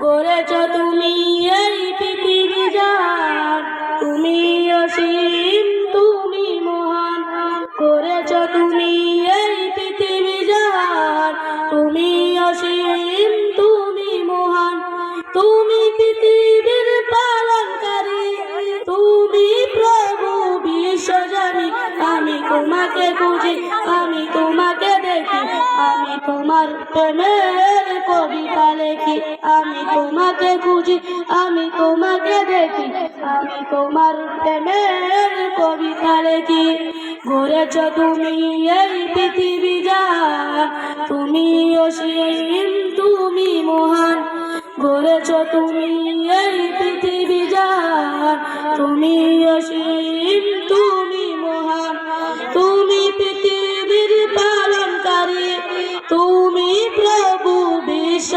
করেছ তুমি এই পৃথিবী যার তুমি অসীম, তুমি মহান। করেছ তুমি এই পৃথিবী যার তুমি অসীম, তুমি মহান। তুমি পৃথিবীর পালনকারী। তুমি প্রভু বিশ্বজানি আমি তোমাকে খুঁজি তোমার প্রেমের কবিতা লেখি। আমি তোমাকে খুঁজি, আমি তোমাকে দেখি। আমি তোমার প্রেমের কবিতা লেখি। ঘুরেছ তুমি এই পৃথিবী যা, তুমি অসীম, তুমি মহান। গড়েছ তুমি এই পৃথিবী যা, তুমি অসীম।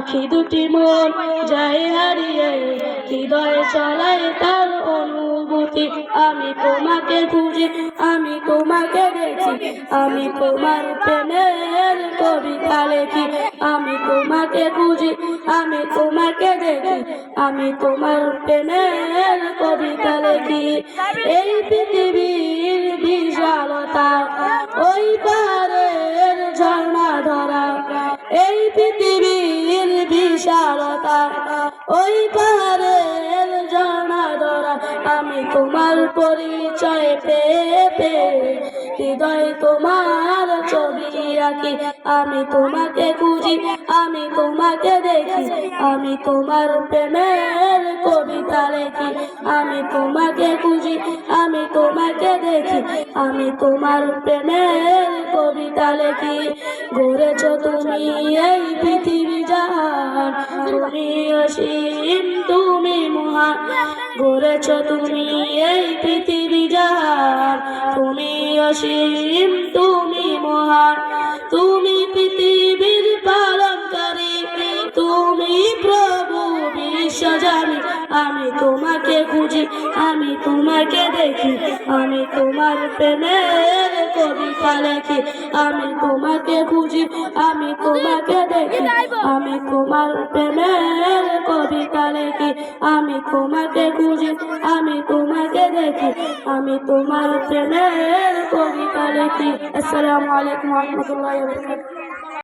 আখি দুটি মন যায় হারিয়ে, হৃদয় চলায় তার অনুভূতি। আমি তোমাকে খুঁজি, আমি তোমাকে দেখি আমি তোমার প্রেমের কবিতা লেখি। আমি তোমাকে খুঁজি, আমি তোমাকে দেখি, আমি তোমার প্রেমের কবিতা লেখি। এই পৃথিবীর বিশালতা, ওই পাহাড়ের ঝর্ণা ধরা। এই পৃথিবীর বিশালতা ওই পাহাড়ের ঝর্ণা ধরা, আমি তোমার পরিচয় হৃদয় তোমার ছবি আঁকি আমি তোমাকে খুঁজি, আমি তোমাকে দেখি, আমি তোমার প্রেমের কবিতা লেখি, আমি তোমাকে খুঁজি, আমি তোমাকে দেখি, আমি তোমার প্রেমের কবিতা লেখি, গড়েছ তুমি এই পৃথিবী অসীম তুমি মহান গড়েছ তুমি এই পৃথিবী যাহার তুমি অসীম তুমি মহান। তুমি পৃথিবীর বিশ্বজানি আমি তোমাকে খুঁজি, আমি তোমাকে দেখি। আমি তোমার প্রেমের কবিতা লেখি। আমি তোমাকে খুঁজি, আমি তোমাকে দেখি। আমি তোমার প্রেমের কবিতা লেখি। আমি তোমাকে খুঁজি, আমি তোমাকে দেখি। আমি তোমার প্রেমের কবিতা লেখি। আসসালামু আলাইকুম রহমতুল্লাহ